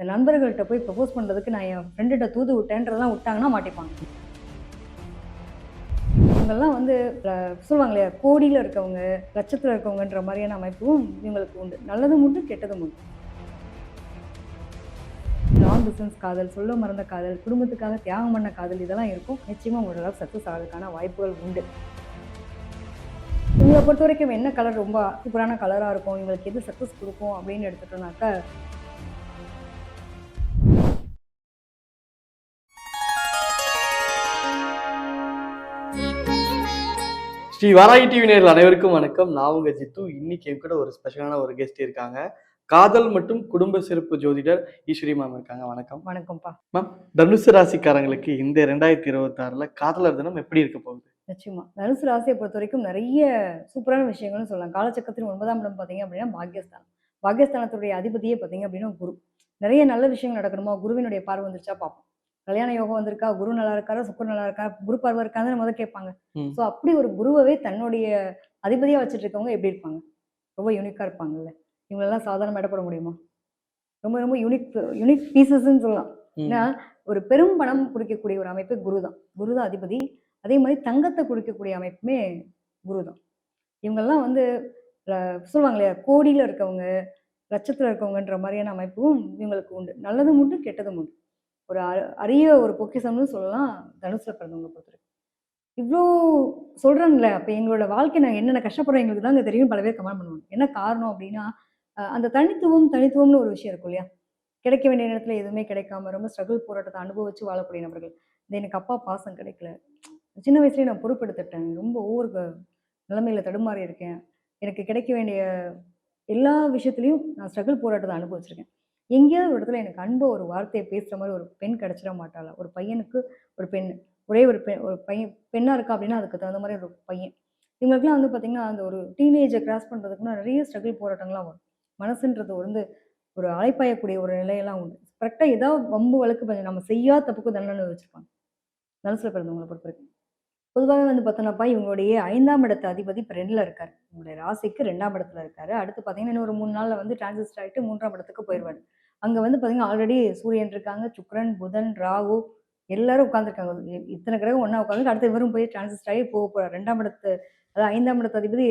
இந்த நண்பர்கள்ட்ட போய் ப்ரப்போஸ் பண்ணுறதுக்கு நான் என் ஃப்ரெண்டுகிட்ட தூது விட்டேன்றதெல்லாம் விட்டாங்கன்னா மாட்டிப்பாங்க. இவங்கெல்லாம் வந்து சொல்லுவாங்க இல்லையா கோடியில் இருக்கவங்க லட்சத்தில் இருக்கவங்கன்ற மாதிரியான அமைப்பும் இவங்களுக்கு உண்டு. நல்லதும் உண்டு கெட்டதும் உண்டு. லாங் டிஸ்டன்ஸ் காதல் சொல்ல மறந்த காதல் குடும்பத்துக்காக தியாகம் பண்ண காதல் இதெல்லாம் இருக்கும். நிச்சயமாக ஓரளவு சக்ஸஸ் ஆகிறதுக்கான வாய்ப்புகள் உண்டு. இவங்களை பொறுத்த வரைக்கும் என்ன கலர் ரொம்ப சூப்பரான கலராக இருக்கும்? இவங்களுக்கு எது சக்ஸஸ் கொடுக்கும் அப்படின்னு எடுத்துட்டோம்னாக்கா ஸ்ரீ வாராகி டிவி நேரில் அனைவருக்கும் வணக்கம். நான் உங்க ஜித்து. இன்னைக்கு என் கூட ஒரு ஸ்பெஷலான ஒரு கெஸ்ட் இருக்காங்க. காதல் மற்றும் குடும்ப சிறப்பு ஜோதிடர் ஈஸ்வரி மேம் இருக்காங்க. வணக்கம். வணக்கம்ப்பா. தனுசு ராசிக்காரங்களுக்கு இந்த ரெண்டாயிரத்தி இருபத்தாறுல காதலர் தினம் எப்படி இருக்க போகுது? நிச்சயமா. தனுசு ராசியை பொறுத்த வரைக்கும் நிறைய சூப்பரான விஷயங்கள்னு சொல்லலாம். காலச்சக்கரத்தின் ஒன்பதாம் இடம் பார்த்தீங்க அப்படின்னா பாக்கியஸ்தானம் பாக்கியஸ்தானத்துடைய அதிபதியே பார்த்தீங்க அப்படின்னா குரு. நிறைய நல்ல விஷயங்கள் நடக்கணுமா? குருவினுடைய பார்வை வந்துருச்சா? பார்ப்போம். கல்யாண யோகம் வந்திருக்கா குரு நல்லா இருக்காரா சுக்கர் நல்லா இருக்கா குரு பார்வை இருக்கான்னு முதல் கேட்பாங்க. ஸோ அப்படி ஒரு குருவவே தன்னுடைய அதிபதியா வச்சுட்டு இருக்கவங்க எப்படி இருப்பாங்க? ரொம்ப யூனிக்கா இருப்பாங்கல்ல. இவங்களெல்லாம் சாதாரண இடப்பட முடியுமா? ரொம்ப ரொம்ப யூனிக் யூனிக் பீசஸ்ன்னு சொல்லலாம். ஏன்னா ஒரு பெரும் பணம் குறிக்கக்கூடிய ஒரு அமைப்பு குரு தான் குரு தான் அதிபதி. அதே மாதிரி தங்கத்தை குறிக்கக்கூடிய அமைப்புமே குரு தான் இவங்கெல்லாம் வந்து சொல்லுவாங்க இல்லையா கோடியில் இருக்கவங்க லட்சத்தில் இருக்கவங்கன்ற மாதிரியான அமைப்பும் இவங்களுக்கு உண்டு. நல்லதும் உண்டு கெட்டதும் உண்டு. ஒரு அ- அரிய ஒரு பொக்கிஷம்னு சொல்லலாம் தனுசுல பிறந்தவங்க பொறுத்தவரைக்கும் இவ்வளோ சொல்கிறாங்களே அப்போ எங்களோட வாழ்க்கை நாங்கள் என்னென்ன கஷ்டப்படுறோம் எங்களுக்கு தாங்க தெரியும் பல பேர் கமெண்ட் பண்ணுவாங்க. என்ன காரணம் அப்படின்னா அந்த தனித்துவம் தனித்துவம்னு ஒரு விஷயம் இருக்கும் இல்லையா? கிடைக்க வேண்டிய நேரத்தில் எதுவுமே கிடைக்காம ரொம்ப ஸ்ட்ரகிள் போராட்டத்தை அனுபவிச்சு வாழக்கூடிய நபர்கள். இந்த எனக்கு அப்பா பாசம் கிடைக்கல. சின்ன வயசுலேயே நான் பொறுப்பெடுத்துட்டேன் ரொம்ப ஒவ்வொரு நிலைமையில் தடுமாறி இருக்கேன். எனக்கு கிடைக்க வேண்டிய எல்லா விஷயத்துலையும் நான் ஸ்ட்ரகிள் போராட்டத்தை அனுபவிச்சிருக்கேன். எங்கேயாவது ஒரு இடத்துல எனக்கு அன்பு ஒரு வார்த்தையை பேசுகிற மாதிரி ஒரு பெண் கிடச்சிட மாட்டாளா? ஒரு பையனுக்கு ஒரு பெண் ஒரே ஒரு பெண் ஒரு பையன் பெண்ணாக இருக்கா அப்படின்னா அதுக்கு தகுந்த மாதிரி ஒரு பையன். இவங்களுக்குலாம் வந்து பார்த்திங்கன்னா அந்த ஒரு டீனேஜை கிராஸ் பண்ணுறதுக்குன்னா நிறைய ஸ்ட்ரகிள் போராட்டங்கள்லாம் வரும். மனசுன்றது வந்து ஒரு அலைப்பாயக்கூடிய ஒரு நிலையெல்லாம் உண்டு. கரெக்டாக ஏதாவது வம்பு வழக்கு பண்ணி நம்ம செய்யாத தப்புக்கு தண்டனை வச்சுருப்பாங்க. மனசில் பிறந்தவங்களை பொறுத்த வரைக்கும். பொதுவாகவே வந்து பார்த்தோன்னாப்பா இவங்களுடைய ஐந்தாம் இடத்து அதிபதி இப்போ ரெண்டில் இருக்கார். உங்களுடைய ராசிக்கு ரெண்டாம் இடத்துல இருக்காரு. அடுத்து பார்த்தீங்கன்னா இன்னொரு ஒரு மூணு நாளில் வந்து டிரான்சிஸ்ட் ஆகிட்டு மூன்றாம் இடத்துக்கு போயிடுவார் அங்கே வந்து பார்த்தீங்கன்னா ஆல்ரெடி சூரியன் இருக்காங்க சுக்கிரன் புதன் ராகு எல்லாரும் உட்காந்துருக்காங்க இத்தனை கிரகம் ஒன்றா உட்காந்து அடுத்து இவரும் போய் டிரான்சிஸ்ட் ஆகி போக போகிறார் ரெண்டாம் இடத்து அதாவது ஐந்தாம் இடத்து அதிபதி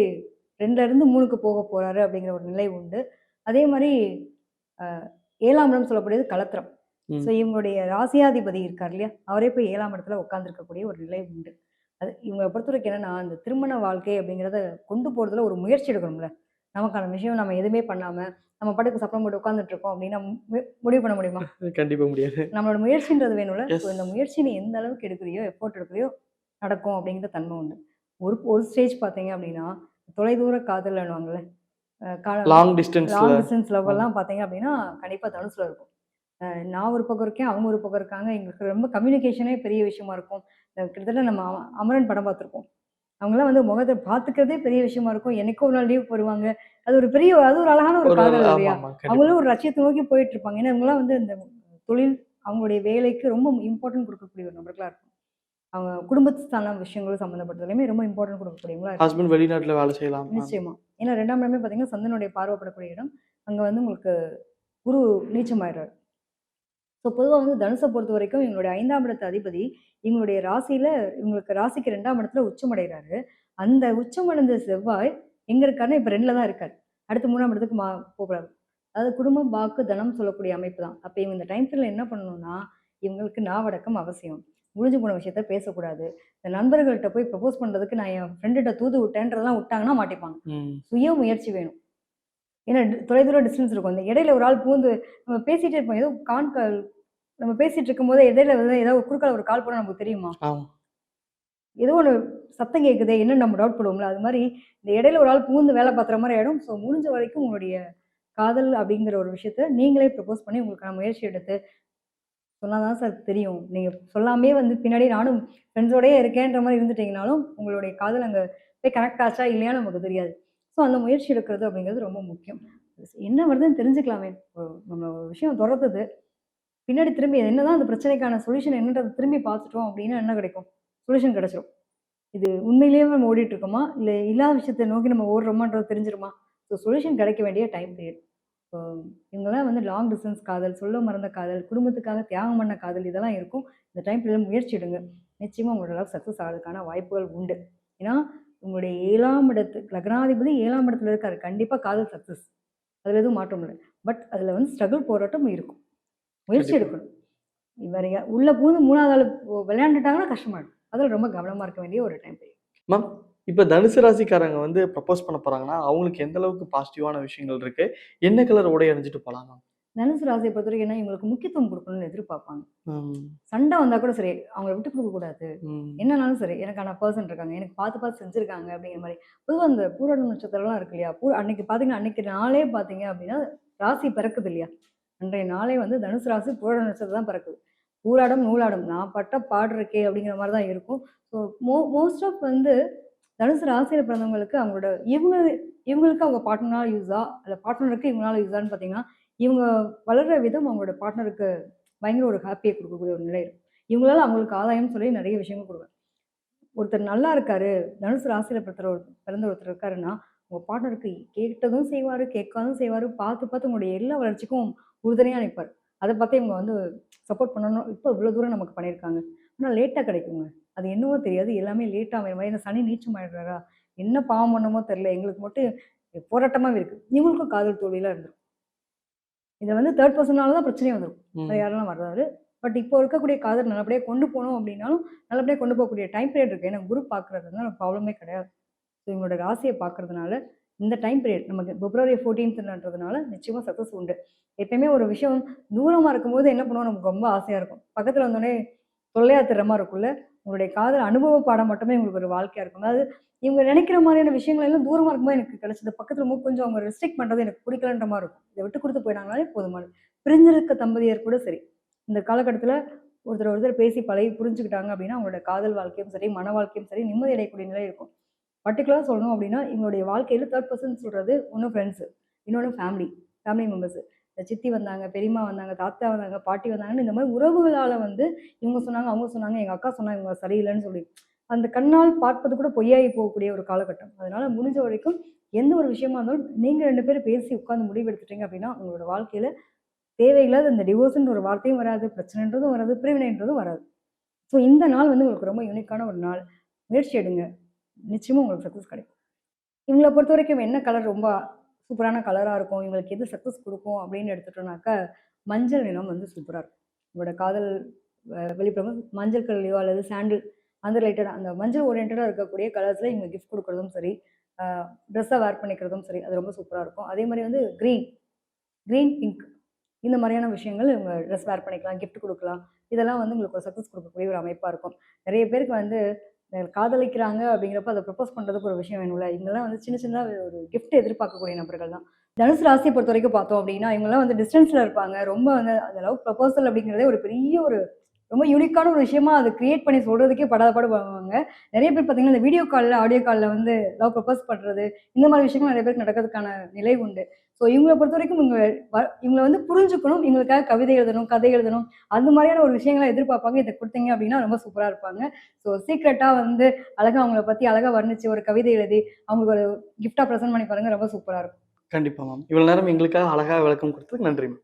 ரெண்டுல இருந்து மூணுக்கு போக போறாரு அப்படிங்கிற ஒரு நிலை உண்டு. அதே மாதிரி ஏழாம் இடம் சொல்லக்கூடியது கலத்திரம். ஸோ இவங்களுடைய ராசியாதிபதி இருக்கார் இல்லையா? அவரே போய் ஏழாம் இடத்துல உட்காந்துருக்கக்கூடிய ஒரு நிலை உண்டு. அது இவங்களை பொறுத்த வரைக்கும் என்னன்னா அந்த திருமண வாழ்க்கை அப்படிங்கிறத கொண்டு போறதுல ஒரு முயற்சி எடுக்கணும்ல. நமக்கான விஷயம் நம்ம எதுவுமே பண்ணாம நம்ம பாட்டுக்கு சப்பரம் போட்டு உட்காந்துட்டு இருக்கோம் அப்படின்னா முடிவு பண்ண முடியுமா? கண்டிப்பா முடியாது. நம்மளோட முயற்சின்றது வேணும்ல. ஸோ இந்த முயற்சி நீ எந்த அளவுக்கு எடுக்கிறியோ எஃபோர்ட் எடுக்கிறியோ நடக்கும் அப்படிங்கிற தன்மை உண்டு. ஒரு ஒரு ஸ்டேஜ் பார்த்தீங்க அப்படின்னா தொலைதூர காதல்னுவாங்கல்ல லாங் டிஸ்டன்ஸ்ல லாங் டிஸ்டன்ஸ் லவ் எல்லாம் பார்த்தீங்க அப்படின்னா கண்டிப்பாக தனுசுல இருக்கும். நான் ஒரு பக்கம் இருக்கேன் அவங்க ஒரு பக்கம் இருக்காங்க. எங்களுக்கு ரொம்ப கம்யூனிகேஷனே பெரிய விஷயமா இருக்கும். கிட்டத்தட்ட நம்ம அம- அமரன் படம் பார்த்துருப்போம். அவங்களாம் வந்து முகத்தை பார்த்துக்கிறதே பெரிய விஷயமா இருக்கும். என்னைக்கோ ஒரு நாள் லீவ் போடுவாங்க. அது ஒரு பெரிய அது ஒரு அழகான ஒரு காதல் இல்லையா? அவங்களும் ஒரு லட்சியத்தை நோக்கி போயிட்டு இருப்பாங்க ஏன்னா இவங்களாம் வந்து இந்த தொழில் அவங்களுடைய வேலைக்கு ரொம்ப இம்பார்ட்டன்ட் கொடுக்கக்கூடிய ஒரு நபர்களா இருக்கும். அவங்க குடும்பத்தான விஷயங்களும் சம்மந்தப்பட்டதுலையுமே ரொம்ப இம்பார்ட்டன்ட் கொடுக்கக்கூடியவங்களா ஹஸ்பண்ட் வெளிநாட்டுல வேலை செய்யலாம். நிச்சயமா. ஏன்னா ரெண்டாம் இடமே பார்த்தீங்கன்னா சந்தனுடைய பார்வைப்படக்கூடிய இடம். அங்கே வந்து உங்களுக்கு குரு நீச்சமாயிடுறாரு ஸோ பொதுவாக வந்து தனுசை பொறுத்த வரைக்கும் இவங்களுடைய ஐந்தாம் இடத்து அதிபதி இவங்களுடைய ராசியில இவங்களுக்கு ராசிக்கு ரெண்டாம் இடத்துல உச்சமடைகிறாரு அந்த உச்சமடைந்த செவ்வாய் எங்க இருக்காருன்னா இப்போ ரெண்டுல தான் இருக்காரு. அடுத்து மூணாம் இடத்துக்கு மா போகிறாரு அதாவது குடும்பம் வாக்கு தனம் சொல்லக்கூடிய அமைப்பு தான். அப்போ இவங்க இந்த டைம் பீரியட்ல என்ன பண்ணணும்னா இவங்களுக்கு நாவடக்கம் அவசியம். முடிஞ்சு போன விஷயத்த பேசக்கூடாது. இந்த நண்பர்கள்ட்ட போய் ப்ரப்போஸ் பண்றதுக்கு நான் என் ஃப்ரெண்டுகிட்ட தூது விட்டேன்றதெல்லாம் விட்டாங்கன்னா மாட்டிப்பாங்க. சுய முயற்சி வேணும். ஏன்னா டி- தொலைதூர டிஸ்டன்ஸ் இருக்கும். இந்த இடையில ஒரு ஆள் பூந்து நம்ம பேசிட்டே இருப்போம். ஏதோ கான் கால் நம்ம பேசிட்டு இருக்கும்போது இடையில வந்து ஏதாவது குறுக்கால ஒரு கால் போனால் நமக்கு தெரியுமா? ஏதோ ஒன்று சத்தம் கேட்குதே என்ன நம்ம டவுட் பண்ணுவோம்ல அது மாதிரி இந்த இடையில ஒரு ஆள் பூந்து வேலை பார்க்குற மாதிரி ஆயிடும். ஸோ முடிஞ்ச வரைக்கும் உங்களுடைய காதல் அப்படிங்கிற ஒரு விஷயத்த நீங்களே ப்ரப்போஸ் பண்ணி உங்களுக்கான முயற்சி எடுத்து சொன்னாதான் சார் தெரியும். நீங்கள் சொல்லாமே வந்து பின்னாடி நானும் ஃப்ரெண்ட்ஸோடயே இருக்கேன்ற மாதிரி இருந்துட்டீங்கனாலும் உங்களுடைய காதல் அங்கே போய் கனெக்ட் ஆச்சா இல்லையான்னு நமக்கு தெரியாது. ஸோ அந்த முயற்சி எடுக்கிறது அப்படிங்கிறது ரொம்ப முக்கியம். என்ன வருதுன்னு தெரிஞ்சுக்கலாமே. நம்ம ஒரு விஷயம் துரத்துது பின்னாடி திரும்பி என்னதான் அந்த பிரச்சனைக்கான சொல்யூஷன் என்னன்றத திரும்பி பார்த்துட்டோம் அப்படின்னா என்ன கிடைக்கும்? சொல்யூஷன் கிடைச்சிரும். இது உண்மையிலேயே நம்ம ஓடிட்டு இருக்கோமா? இல்லை இல்லாத விஷயத்தை நோக்கி நம்ம ஓடுறோமான்றது தெரிஞ்சிருமா? ஸோ சொல்யூஷன் கிடைக்க வேண்டிய டைம் பீரியட் இப்போ இவங்கெல்லாம் வந்து லாங் டிஸ்டன்ஸ் காதல் சொல்ல மறந்த காதல் குடும்பத்துக்காக தியாகம் பண்ண காதல் இதெல்லாம் இருக்கும். இந்த டைம் பீரியட் முயற்சி எடுங்க. நிச்சயமாக உங்களோட சக்ஸஸ் ஆகிறதுக்கான வாய்ப்புகள் உண்டு. ஏன்னா உங்களுடைய ஏழாம் இடத்து லக்னாதிபதி ஏழாம் இடத்துல இருக்காரு. கண்டிப்பாக காதல் சக்ஸஸ் அதில் எதுவும் மாற்றம் இல்லை. பட் அதில் வந்து ஸ்ட்ரகிள் போராட்டம் இருக்கும். முயற்சி. எடுக்கணும். இவர் உள்ள பூந்து மூணாவது ஆள் விளையாண்டுட்டாங்கன்னா கஷ்டமாயிடும். அதில் ரொம்ப கவனமாக இருக்க வேண்டிய ஒரு டைம் பீரியட் மேம் இப்போ தனுசு ராசிக்காரங்க வந்து ப்ரப்போஸ் பண்ண போறாங்கன்னா அவங்களுக்கு எந்த அளவுக்கு பாசிட்டிவான விஷயங்கள் இருக்கு? என்ன கலர் உடை அணிஞ்சிட்டு போலாம் மேம் தனுசு ராசியை பொறுத்த வரைக்கும் என்ன இவங்களுக்கு முக்கியத்துவம் கொடுக்கணும்னு எதிர்பார்ப்பாங்க. சண்டை வந்தால் கூட சரி அவங்கள விட்டு கொடுக்க கூடாது. ம், என்னனாலும் சரி எனக்கான பர்சன் இருக்காங்க எனக்கு பார்த்து பார்த்து செஞ்சுருக்காங்க அப்படிங்கிற மாதிரி. பொதுவாக அந்த பூராட நட்சத்திரம்லாம் இருக்கு இல்லையா? பூ அன்னைக்கு பார்த்தீங்கன்னா அன்னைக்கு நாளே பார்த்தீங்க அப்படின்னா ராசி பிறக்குது இல்லையா? அன்றைய நாளே வந்து தனுசு ராசி பூராட நட்சத்திரம் தான் பிறக்குது. பூராடம் நூலாடம் நான் பட்ட பாடுறக்கே அப்படிங்கிற மாதிரி தான் இருக்கும். ஸோ மோ மோஸ்ட் ஆஃப் வந்து தனுசு ராசியில் பிறந்தவங்களுக்கு அவங்களோட இவங்க இவங்களுக்கு அவங்க பார்ட்னரால் யூஸா இல்லை பார்ட்னருக்கு இவங்களால யூஸான்னு பார்த்தீங்கன்னா இவங்க வளர்கிற விதம் அவங்களோட பார்ட்னருக்கு பயங்கர ஒரு ஹாப்பியை கொடுக்கக்கூடிய ஒரு நிலை இருக்கும். இவங்களால அவங்களுக்கு ஆதாயம் சொல்லி நிறைய விஷயங்கள் கொடுக்கும் ஒருத்தர் நல்லா இருக்காரு தனுசு ராசியில் பிறந்த ஒரு பிறந்த ஒருத்தர் இருக்காருன்னா உங்கள் பார்ட்னருக்கு கேட்டதும் செய்வார் கேட்காதும் செய்வார் பார்த்து பார்த்து உங்களுடைய எல்லா வளர்ச்சிக்கும் உறுதுணையாக நிற்பார் அதை பார்த்து இவங்க வந்து சப்போர்ட் பண்ணணும். இப்போ இவ்வளோ தூரம் நமக்கு பண்ணியிருக்காங்க. ஆனால் லேட்டாக கிடைக்குங்க. அது என்னவோ தெரியாது. எல்லாமே லேட்டாக அமைகிற மாதிரி. இந்த சனி நீச்சம் ஆயிடுறாரா? என்ன பாவம் பண்ணமோ தெரில எங்களுக்கு மட்டும் போராட்டமாகவே இருக்குது இவங்களுக்கும் காதல் தோல்வியெலாம் இருந்திருக்கும். இதில் வந்து தேர்ட் பர்சனால தான் பிரச்சனையே வந்துடும். அது யாரெல்லாம் வர்றாரு பட் இப்போ இருக்கக்கூடிய காதல் நல்லபடியாக கொண்டு போகணும் அப்படின்னாலும் நல்லபடியாக கொண்டு போகக்கூடிய டைம் பீரியட் இருக்குது ஏன்னா குரு பார்க்குறதுனால ப்ராப்ளமே கிடையாது. ஸோ இவங்களோட ராசியை பார்க்கறதுனால இந்த டைம் பீரியட் நமக்கு பிப்ரவரி ஃபோர்டீன்த்ன்றதுனால நிச்சயமாக சக்ஸஸ் உண்டு. எப்பயுமே ஒரு விஷயம் தூரமாக இருக்கும்போது என்ன பண்ணுவோம்? நமக்கு ரொம்ப ஆசையாக இருக்கும். பக்கத்தில் வந்தோடனே தொல்லையா தர்ற மாதிரி இருக்கும்ல. உங்களுடைய காதல் அனுபவ பாடம் மட்டுமே உங்களுக்கு ஒரு வாழ்க்கையாக இருக்கும். அதாவது இவங்க நினைக்கிற மாதிரியான விஷயங்கள் எல்லாம் தூரமாக இருக்கும்போது எனக்கு கிடைச்சது. பக்கத்தில் ரொம்ப கொஞ்சம் அவங்க ரெஸ்ட்ரிக்ட் பண்ணுறது எனக்கு பிடிக்கலன்ற மாதிரி இருக்கும். இதை விட்டு கொடுத்து போயிட்டாங்கனாலே போதுமானது பிரிஞ்சிருக்க தம்பதியர் கூட சரி. இந்த காலகட்டத்தில் ஒருத்தர் ஒருத்தர் பேசி பழகி புரிஞ்சுக்கிட்டாங்க அப்படின்னா அவங்களோட காதல் வாழ்க்கையும் சரி மன வாழ்க்கையும் சரி நிம்மதி அடையக்கூடிய நிலை இருக்கும். பர்டிகுலராக சொல்லணும் அப்படின்னா எங்களுடைய வாழ்க்கையில் தேர்ட் பர்சன் சொல்கிறது ஒன்று ஃப்ரெண்ட்ஸு இன்னொன்று ஃபேமிலி ஃபேமிலி மெம்பர்ஸ் சித்தி வந்தாங்க பெரியம்மா வந்தாங்க தாத்தா வந்தாங்க பாட்டி வந்தாங்கன்னு இந்த மாதிரி உறவுகளால் வந்து இவங்க சொன்னாங்க அவங்க சொன்னாங்க எங்கள் அக்கா சொன்னாங்க இவங்க சரியில்லைன்னு சொல்லி அந்த கண்ணால் பார்ப்பது கூட பொய்யாகி போகக்கூடிய ஒரு காலகட்டம். அதனால் முடிஞ்ச வரைக்கும் எந்த ஒரு விஷயமா இருந்தாலும் நீங்கள் ரெண்டு பேரும் பேசி உட்காந்து முடிவு எடுத்துட்டீங்க அப்படின்னா உங்களோட வாழ்க்கையில் தேவையில்லாத இந்த டிவோர்ஸ்ன்ற ஒரு வார்த்தையும் வராது பிரச்சனைன்றதும் வராது பிரிவினைன்றதும் வராது. ஸோ இந்த நாள் வந்து உங்களுக்கு ரொம்ப யூனிக்கான ஒரு நாள். முயற்சி எடுங்க. நிச்சயமாக உங்களுக்கு சக்ஸஸ் கிடைக்கும். இவங்களை பொறுத்த வரைக்கும் என்ன கலர் ரொம்ப சூப்பரான கலராக இருக்கும் இவங்களுக்கு எது சக்ஸஸ் கொடுக்கும் அப்படின்னு எடுத்துட்டோம்னாக்கா மஞ்சள் நிறம் வந்து சூப்பராக இருக்கும். உங்களோட காதல் அஹ், மஞ்சள் கலர்லையோ அல்லது சாண்டில் அந்த ரிலேட்டட் அந்த மஞ்சள் ஓரியன்டாக இருக்கக்கூடிய கலர்ஸில் இவங்க கிஃப்ட் கொடுக்குறதும் சரி ட்ரெஸ்ஸை வேர் பண்ணிக்கிறதும் சரி அது ரொம்ப சூப்பராக இருக்கும். அதே மாதிரி வந்து க்ரீன் க்ரீன் பிங்க் இந்த மாதிரியான விஷயங்கள் இவங்க ட்ரெஸ் வேர் பண்ணிக்கலாம் கிஃப்ட் கொடுக்கலாம். இதெல்லாம் வந்து உங்களுக்கு ஒரு சக்ஸஸ் கொடுக்கக்கூடிய ஒரு அமைப்பாக இருக்கும். நிறைய பேருக்கு வந்து காதலிக்கிறாங்க அப்படிங்கிறப்ப அதை ப்ரப்போஸ் பண்ணுறதுக்கு ஒரு விஷயம் வேணும்ல. இவங்கெல்லாம் வந்து சின்ன சின்னதாக ஒரு கிஃப்ட் எதிர்பார்க்கக்கூடிய நபர்கள் தான் தனுசு ராசியை பொறுத்த வரைக்கும் பார்த்தோம் அப்படின்னா இவங்கெல்லாம் வந்து டிஸ்டன்ஸில் இருப்பாங்க. ரொம்ப வந்து அந்த லவ் ப்ரப்போசல் அப்படிங்கிறதே ஒரு பெரிய ஒரு ரொம்ப யூனிக்கான ஒரு விஷயமா அதை கிரியேட் பண்ணி சொல்கிறதுக்கே படாத பண்ணுவாங்க நிறைய பேர் பார்த்தீங்கன்னா இந்த வீடியோ காலில் ஆடியோ காலில் வந்து லவ் ப்ரப்போஸ் பண்ணுறது இந்த மாதிரி விஷயங்கள் நிறைய பேருக்கு நடக்கிறதுக்கான நிலை உண்டு. ஸோ இவங்களை பொறுத்த வரைக்கும் இவங்க வ- இவங்களை வந்து புரிஞ்சுக்கணும். இவங்களுக்காக கவிதை எழுதணும் கதை எழுதணும். அந்த மாதிரியான ஒரு விஷயங்களை எதிர்பார்ப்பாங்க. இதை கொடுத்தீங்க அப்படின்னா ரொம்ப சூப்பராக இருப்பாங்க. ஸோ சீக்ரெட்டாக வந்து அழகாக அவங்கள பற்றி அழகாக வர்ணிச்சு ஒரு கவிதை எழுதி அவங்களுக்கு ஒரு கிஃப்டாக ப்ரெசென்ட் பண்ணி பாருங்க. ரொம்ப சூப்பராக இருக்கும். கண்டிப்பாக மேம் இவ்வளோ நேரம் எங்களுக்காக அழகாக விளக்கம் கொடுத்ததுக்கு நன்றி மேம்